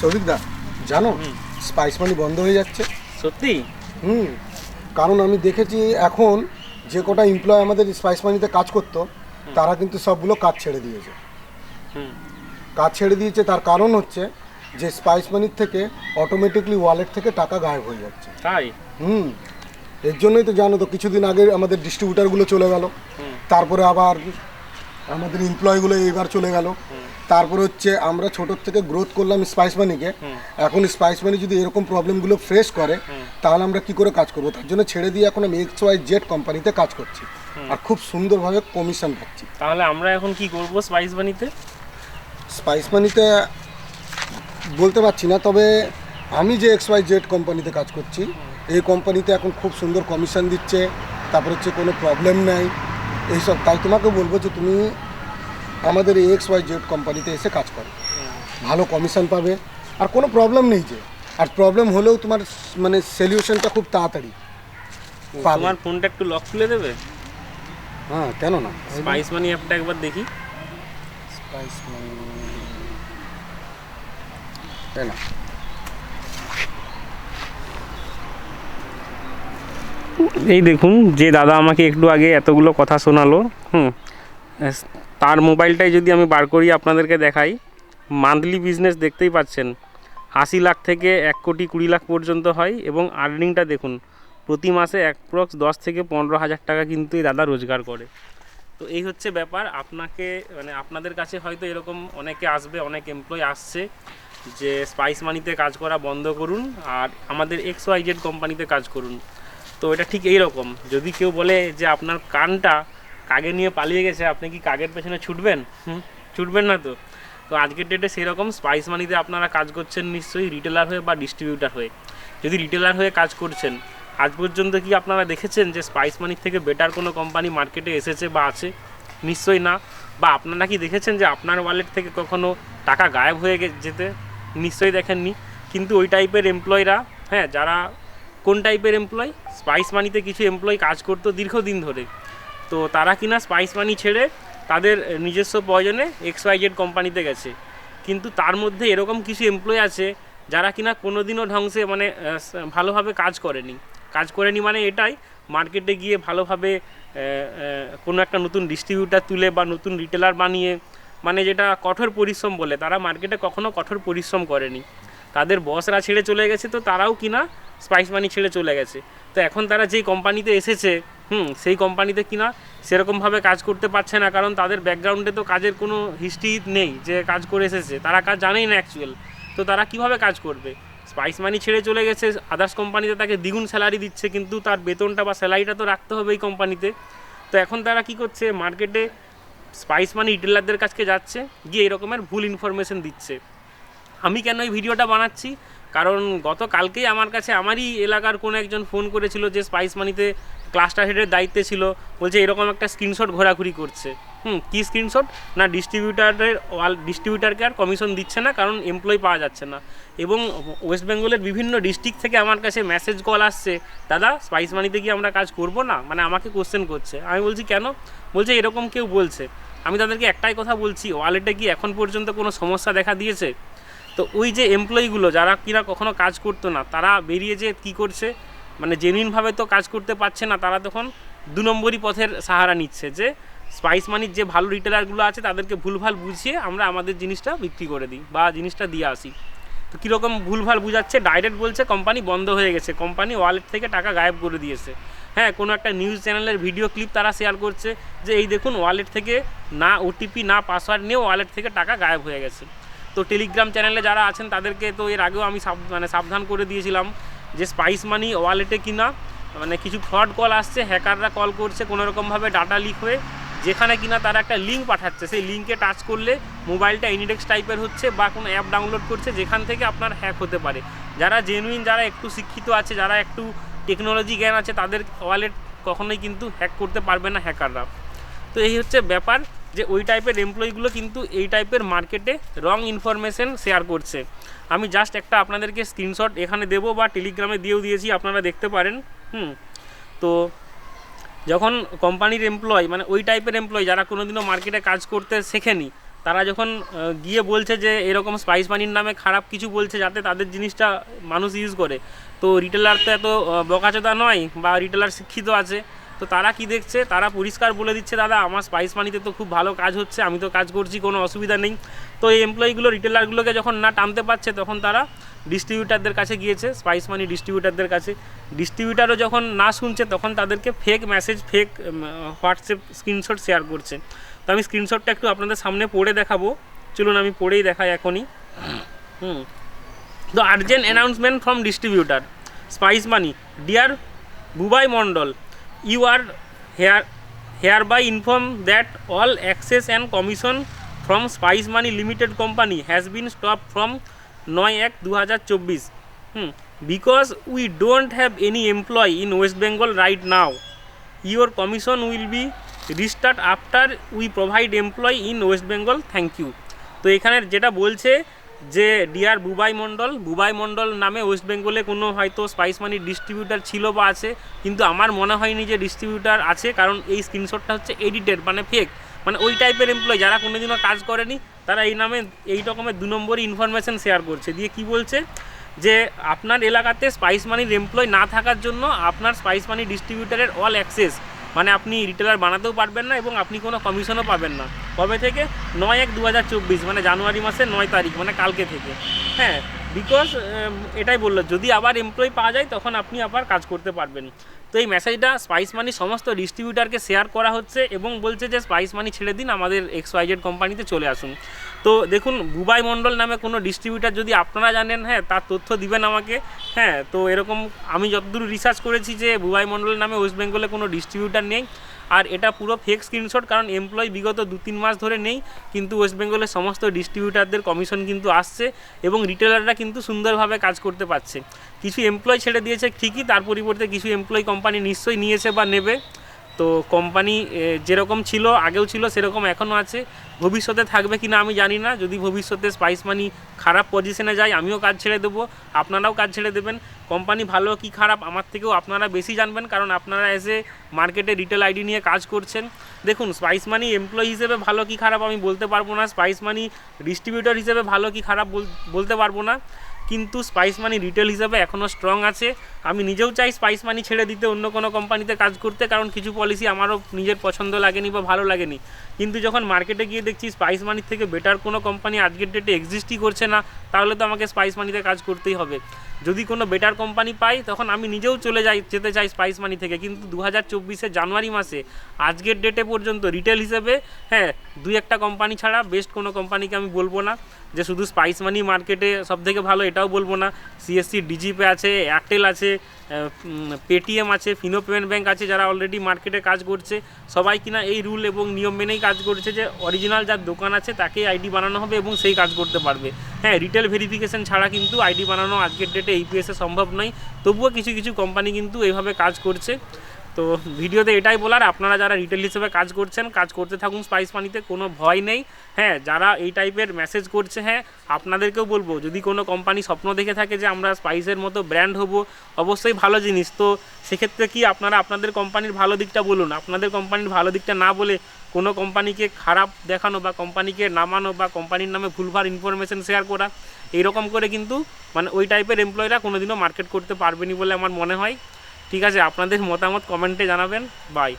সৌভিক দা জানো স্পাইস মানি বন্ধ হয়ে যাচ্ছে। সত্যি? হুম কারণ আমি দেখেছি এখন যে কটা এমপ্লয় আমাদের স্পাইস মানিতে কাজ করতো তারা কিন্তু সবগুলো কাজ ছেড়ে দিয়েছে। হুম। কাজ ছেড়ে দিয়েছে তার কারণ হচ্ছে যে স্পাইস মানির থেকে অটোমেটিকলি ওয়ালেট থেকে টাকা গায়েব হয়ে যাচ্ছে। তাই? হুম এর জন্যই তো জানো তো কিছুদিন আগে আমাদের ডিস্ট্রিবিউটারগুলো চলে গেল। তারপরে আবার আমাদের এমপ্লয়গুলো এইবার চলে গেল। তারপরে হচ্ছে আমরা ছোটোর থেকে গ্রোথ করলাম স্পাইস মানিকে এখন স্পাইস মানি যদি এরকম প্রবলেমগুলো ফেস করে তাহলে আমরা কি করে কাজ করব? তার জন্য ছেড়ে দিয়ে এখন আমি এক্স ওয়াই জেড কোম্পানিতে কাজ করছি। আর খুব সুন্দরভাবে কমিশন পাচ্ছি। তাহলে আমরা এখন কি করব স্পাইস বানিতে স্পাইস মানিতে বলতে পারছি না তবে আমি যে এক্স ওয়াই জেড কোম্পানিতে কাজ করছি এই কোম্পানিতে এখন খুব সুন্দর কমিশন দিচ্ছে তারপর হচ্ছে কোনো প্রবলেম নাই। এইসব তাই তোমাকে বলব যে তুমি আমাদের এই এক্স ওয়াই জেড কোম্পানিতে এসে কাজ করে। ভালো কমিশন পাবে। আর কোনো প্রবলেম নেই যে। আর প্রবলেম হলেও তোমার মানে সলিউশনটা খুব তাড়াতাড়ি তোমার ফোনটা একটু লক খুলে দেবে? হ্যাঁ কেন না? স্পাইস মানি অ্যাপটা একবার দেখি। স্পাইস মানি তাই না এই দেখুন যে দাদা আমাকে একটু আগে এতগুলো কথা শোনালো হুম তার মোবাইলটাই যদি আমি বার করি আপনাদেরকে দেখাই মান্থলি বিজনেস দেখতেই পাচ্ছেন, আশি লাখ থেকে এক কোটি কুড়ি লাখ পর্যন্ত হয় এবং আর্নিংটা দেখুন, প্রতি মাসে অ্যাপ্রক্স দশ থেকে পনেরো হাজার টাকা কিন্তু এই দাদা রোজগার করে। তো এই হচ্ছে ব্যাপার, আপনাকে মানে আপনাদের কাছে হয়তো এরকম অনেকে আসবে, অনেক এমপ্লয় আসছে, যে স্পাইস মানিতে কাজ করা বন্ধ করুন আর আমাদের এক্স ওয়াই জেড কোম্পানিতে কাজ করুন। তো এটা ঠিক এই রকম যদি কেউ বলে যে আপনার কানটা কাগে নিয়ে পালিয়ে গেছে আপনি কি কাগের পেছনে ছুটবেন? ছুটবেন না তো? তো আজকের ডেটে সেরকম স্পাইস মানিতে আপনারা কাজ করছেন নিশ্চয়ই রিটেলার হয়ে বা ডিস্ট্রিবিউটার হয়ে। যদি রিটেলার হয়ে কাজ করছেন আজ পর্যন্ত কি আপনারা দেখেছেন যে স্পাইস মানির থেকে বেটার কোনো কোম্পানি মার্কেটে এসেছে বা আছে? নিশ্চয়ই না। বা আপনারা কি দেখেছেন যে আপনার ওয়ালেট থেকে কখনো টাকা গায়েব হয়ে যেতে? নিশ্চয়ই দেখেননি। কিন্তু ওই টাইপের এমপ্লয়রা হ্যাঁ যারা কোন টাইপের এমপ্লয় স্পাইস মানিতে কিছু এমপ্লয় কাজ করতো দীর্ঘদিন ধরে। তো তারা কিনা স্পাইস মানি ছেড়ে তাদের নিজস্ব প্রয়োজনে এক্স ওয়াই জেড কোম্পানিতে গেছে। কিন্তু তার মধ্যে এরকম কিছু এমপ্লয় আছে যারা কিনা কোনোদিনও ঢংসে মানে ভালোভাবে কাজ করেনি। কাজ করেনি মানে এটাই মার্কেটে গিয়ে ভালোভাবে কোনো একটা নতুন ডিস্ট্রিবিউটার তুলে বা নতুন রিটেলার বানিয়ে মানে যেটা কঠোর পরিশ্রম বলে, তারা মার্কেটে কখনো কঠোর পরিশ্রম করেনি। তাদের বসরা ছেড়ে চলে গেছে তো তারাও কিনা স্পাইস মানি ছেড়ে চলে গেছে। তো এখন তারা যেই কোম্পানিতে এসেছে হুম, সেই কোম্পানিতে কিনা সেরকমভাবে কাজ করতে পারছে না, কারণ তাদের ব্যাকগ্রাউন্ডে তো কাজের কোনো হিস্ট্রি নেই, যে কাজ করে এসেছে। তারা কাজ জানেই না অ্যাকচুয়াল তো তারা কীভাবে কাজ করবে? স্পাইস মানি ছেড়ে চলে গেছে আদার্স কোম্পানিতে তাকে দ্বিগুণ স্যালারি দিচ্ছে, কিন্তু তার বেতনটা বা স্যালারিটা তো রাখতে হবে এই কোম্পানিতে তো এখন তারা কি করছে? মার্কেটে স্পাইস মানি রিটেলারদের কাছে যাচ্ছে, গিয়ে এরকমের ভুল ইনফরমেশন দিচ্ছে। আমি কেন এই ভিডিওটা বানাচ্ছি? কারণ গতকালকেই আমার কাছে আমারই এলাকার কোনো একজন ফোন করেছিল যে স্পাইস মানিতে ক্লাস্টার হেডের দায়িত্বে ছিল। বলছে, এরকম একটা স্ক্রিনশট ঘোরাঘুরি করছে। হুম, কী স্ক্রিনশট না ডিস্ট্রিবিউটারের ওয়াল ডিস্ট্রিবিউটারকে আর কমিশন দিচ্ছে না, কারণ এমপ্লয় পাওয়া যাচ্ছে না। এবং ওয়েস্ট বেঙ্গলের বিভিন্ন ডিস্ট্রিক্ট থেকে আমার কাছে মেসেজ কল আসছে, দাদা স্পাইস মানিতে কি আমরা কাজ করব না? মানে আমাকে কোশ্চেন করছে। আমি বলছি, কেন? বলছে, এরকম কেউ বলছে। আমি তাদেরকে একটাই কথা বলছি ওয়ালেটে কি এখন পর্যন্ত কোনো সমস্যা দেখা দিয়েছে? তো ওই যে এমপ্লয়িগুলো যারা কিনা কখনো কাজ করতো না, তারা বেরিয়ে যে কী করছে? মানে জেনুইনভাবে তো কাজ করতে পারছে না, তারা তখন দু নম্বরই পথের সাহারা নিচ্ছে যে স্পাইস মানির যে ভালো রিটেলারগুলো আছে, তাদেরকে ভুলভাল বুঝিয়ে আমরা আমাদের জিনিসটা বিক্রি করে দিই বা জিনিসটা দিয়ে আসি। তো কীরকম ভুলভাল বুঝাচ্ছে? ডাইরেক্ট বলছে কোম্পানি বন্ধ হয়ে গেছে। কোম্পানি ওয়ালেট থেকে টাকা গায়েব করে দিয়েছে। হ্যাঁ কোনো একটা নিউজ চ্যানেলের ভিডিও ক্লিপ তারা শেয়ার করছে যে, এই দেখুন ওয়ালেট থেকে না ওটিপি না পাসওয়ার্ড নিয়ে ওয়ালেট থেকে টাকা গায়েব হয়ে গেছে। তো টেলিগ্রাম চ্যানেলে যারা আছেন, তাদেরকে তো এর আগেও আমি সাব- মানে সাবধান করে দিয়েছিলাম যে স্পাইস মানি ওয়ালেটে কিনা মানে কিছু ফ্রড কল আসছে হ্যাকাররা কল করছে কোনো রকমভাবে ডাটা লিক হয়ে যেখানে কিনা তারা একটা লিঙ্ক পাঠাচ্ছে। সেই লিঙ্কে টাচ করলে মোবাইলটা ইনিডেক্স টাইপের হচ্ছে বা কোনো অ্যাপ ডাউনলোড করছে, যেখান থেকে আপনার হ্যাক হতে পারে। যারা জেনুইন যারা একটু শিক্ষিত আছে, যারা একটু টেকনোলজি জ্ঞান আছে, তাদের ওয়ালেট কখনোই কিন্তু হ্যাক করতে পারবে না হ্যাকাররা তো এই হচ্ছে ব্যাপার। যে ওই টাইপের এমপ্লয়িগুলো কিন্তু এই টাইপের মার্কেটে রং ইনফরমেশন শেয়ার করছে। আমি জাস্ট একটা আপনাদেরকে স্ক্রিনশট এখানে দেবো বা টেলিগ্রামে দিয়েও দিয়েছি, আপনারা দেখতে পারেন। হুম। তো যখন কোম্পানির এমপ্লয় মানে ওই টাইপের এমপ্লয় যারা কোনোদিনও মার্কেটে কাজ করতে শেখেনি, তারা যখন গিয়ে বলছে যে এরকম স্পাইস মানির নামে খারাপ কিছু বলছে যাতে তাদের জিনিসটা মানুষ ইউজ করে, তো রিটেলার তো এত বকাচোদা নয় বা রিটেলার শিক্ষিত আছে। তো তারা কি দেখছে? তারা পরিষ্কার বলে দিচ্ছে, দাদা, আমার স্পাইস মানিতে তো খুব ভালো কাজ হচ্ছে, আমি তো কাজ করছি, কোনো অসুবিধা নেই। তো এই এমপ্লয়িগুলো রিটেলারগুলোকে যখন না টানতে পারছে, তখন তারা ডিস্ট্রিবিউটারদের কাছে গিয়েছে স্পাইস মানি ডিস্ট্রিবিউটারদের কাছে। ডিস্ট্রিবিউটারও যখন না শুনছে, তখন তাদেরকে fake message fake WhatsApp screenshot share করছে। তো আমি স্ক্রিনশটটা একটু আপনাদের সামনে পড়ে দেখাবো। চলুন, আমি পড়েই দেখাই এখনই। হুম। তো urgent urgent from distributor Spice Money dear Bubai Bubai you are here hereby inform that all access and commission from Spice Money limited company has been stop from নয় এক দু হাজার চব্বিশ হুম because we don't have any employ in West Bengal right now your commission will be restart after we provide employ in West Bengal thank you তো এখানের যেটা বলছে যে ডিয়ার বুবাই মণ্ডল বুবাই মণ্ডল নামে ওয়েস্ট বেঙ্গলে কোনো হয়তো স্পাইস মানির ডিস্ট্রিবিউটার ছিল বা আছে, কিন্তু আমার মনে হয়নি যে ডিস্ট্রিবিউটার আছে, কারণ এই স্ক্রিনশটটা হচ্ছে এডিটেড মানে ফেক মানে ওই টাইপের এমপ্লয় যারা কোনোদিনও কাজ করেনি, তারা এই নামে, এই রকমের দু নম্বরই ইনফরমেশন শেয়ার করছে। দিয়ে কি বলছে? যে আপনার এলাকাতে স্পাইস মানির এমপ্লয় না থাকার জন্য আপনার স্পাইস মানি ডিস্ট্রিবিউটারের অল অ্যাক্সেস মানে আপনি রিটেলার বানাতেও পারবেন না এবং আপনি কোনো কমিশনও পাবেন না। কবে থেকে? নয় এক দু মানে জানুয়ারি মাসের নয় তারিখ মানে কালকে থেকে। হ্যাঁ বিকজ এটাই বলল, যদি আবার এমপ্লয় পাওয়া যায়, তখন আপনি আবার কাজ করতে পারবেন। তো এই মেসেজটা স্পাইস মানি সমস্ত ডিস্ট্রিবিউটারকে শেয়ার করা হচ্ছে এবং বলছে যে স্পাইস মানি ছেড়ে দিন, আমাদের এক্স ওয়াইজেড কোম্পানিতে চলে আসুন। তো দেখুন, বুবাই মণ্ডল নামে কোনো ডিস্ট্রিবিউটার যদি আপনারা জানেন হ্যাঁ তার তথ্য দিবেন আমাকে। হ্যাঁ তো এরকম আমি যতদূর রিসার্চ করেছি যে, বুবাই মণ্ডল নামে ওয়েস্ট বেঙ্গলে কোনো ডিস্ট্রিবিউটার নেই। আর এটা পুরো ফেক স্ক্রিনশট কারণ এমপ্লয় বিগত দু তিন মাস ধরে নেই, কিন্তু ওয়েস্ট বেঙ্গলের সমস্ত ডিস্ট্রিবিউটারদের কমিশন কিন্তু আসছে এবং রিটেলাররা কিন্তু সুন্দরভাবে কাজ করতে পারছে। কিছু এমপ্লয় ছেড়ে দিয়েছে ঠিকই, তার পরিবর্তে কিছু এমপ্লয় কোম্পানি নিশ্চয়ই নিয়েছে বা নেবে। তো কোম্পানি যেরকম ছিল, আগেও ছিল, সেরকম এখনও আছে। ভবিষ্যতে থাকবে কি না আমি জানি না। যদি ভবিষ্যতে স্পাইস মানি খারাপ পজিশনে যায়, আমিও কাজ ছেড়ে দেবো। আপনারাও কাজ ছেড়ে দেবেন। কোম্পানি ভালো কি খারাপ আমার থেকেও আপনারা বেশি জানবেন, কারণ আপনারা এসে মার্কেটে রিটেল আইডি নিয়ে কাজ করছেন। দেখুন স্পাইস মানি এমপ্লয়ি হিসেবে ভালো কি খারাপ আমি বলতে পারব না স্পাইস মানি ডিস্ট্রিবিউটর হিসেবে ভালো কি খারাপ বল- বলতে পারব না। কিন্তু স্পাইস মানি রিটেল হিসাবে এখনও স্ট্রং আছে। আমি নিজেও চাই স্পাইস মানি ছেড়ে দিতে অন্য কোনো কোম্পানিতে কাজ করতে, কারণ কিছু পলিসি আমারও নিজের পছন্দ লাগেনি বা ভালো লাগেনি। কিন্তু যখন মার্কেটে গিয়ে দেখছি স্পাইস মানির থেকে বেটার কোনো কোম্পানি আজকের ডেটে এক্সিস্টই করছে না, তাহলে তো আমাকে স্পাইস মানিতে কাজ করতেই হবে। যদি কোনো বেটার কোম্পানি পাই, তখন আমি নিজেও চলে যাই, যেতে চাই স্পাইস মানি থেকে। কিন্তু দু হাজার চব্বিশে জানুয়ারি মাসে, আজকের ডেটে পর্যন্ত রিটেল হিসেবে হ্যাঁ দুই একটা কোম্পানি ছাড়া বেস্ট কোনো কোম্পানিকে আমি বলব না। যে শুধু স্পাইস মানি মার্কেটে সব থেকে ভালো এটাও বলব না। সিএসসি ডিজিপে আছে এয়ারটেল আছে পেটিএম আছে ফিনো পেমেন্ট ব্যাঙ্ক আছে যারা অলরেডি মার্কেটে কাজ করছে। সবাই কিনা এই রুল এবং নিয়ম মেনেই কাজ করছে যে অরিজিনাল যার দোকান আছে তাকেই আইডি বানানো হবে এবং সেই কাজ করতে পারবে। হ্যাঁ রিটেল ভেরিফিকেশন ছাড়া কিন্তু আইডি বানানো আজকের ডেটে এইপিএসে সম্ভব নয়। তবুও কিছু কিছু কোম্পানি কিন্তু এইভাবে কাজ করছে। তো ভিডিওতে এটাই বলার, আপনারা যারা রিটেল হিসেবে কাজ করছেন, কাজ করতে থাকুন স্পাইস মানিতে কোনো ভয় নেই। হ্যাঁ যারা এই টাইপের মেসেজ করছে হ্যাঁ আপনাদেরকেও বলব, যদি কোনো কোম্পানি স্বপ্ন দেখে থাকে যে আমরা স্পাইসের মতো ব্র্যান্ড হব, অবশ্যই ভালো জিনিস। তো সেক্ষেত্রে কি আপনারা আপনাদের কোম্পানির ভালো দিকটা বলুন? আপনাদের কোম্পানির ভালো দিকটা না বলে কোনো কোম্পানিকে খারাপ দেখানো বা কোম্পানিকে নামানো বা কোম্পানির নামে ভুলভাল ইনফরমেশন শেয়ার করা, এইরকম করে কিন্তু মানে ওই টাইপের এমপ্লয়িরা কোনোদিনও মার্কেট করতে পারবেনি বলে আমার মনে হয়। ঠিক আছে আপনাদের মতামত কমেন্টে জানাবেন। বাই